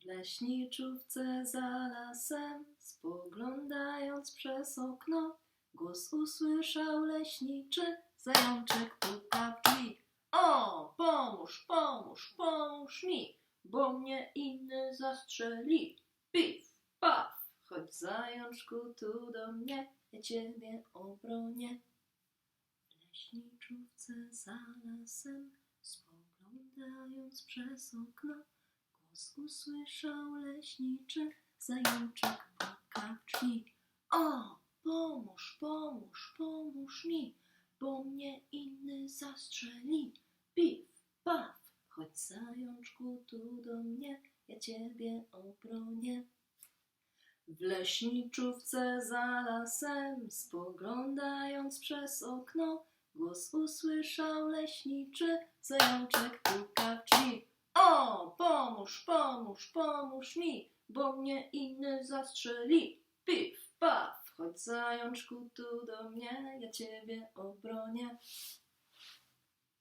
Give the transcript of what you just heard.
W leśniczówce za lasem, spoglądając przez okno, głos usłyszał leśniczy, zajączek puka w drzwi. O, pomóż, pomóż, pomóż mi, bo mnie inny zastrzeli. Pif, paf, chodź zajączku tu do mnie, ja ciebie obronię. W leśniczówce za lasem, spoglądając przez okno, usłyszał leśniczy, zajączek puka w drzwi. O, pomóż, pomóż, pomóż mi, bo mnie inny zastrzeli. Pif, paf, chodź zajączku tu do mnie, ja ciebie obronię. W leśniczówce za lasem, spoglądając przez okno, głos usłyszał leśniczy, zajączek puka w drzwi. Pomóż, pomóż, pomóż mi, bo mnie inny zastrzeli. Pif, paf, chodź zajączku tu do mnie, ja ciebie obronię.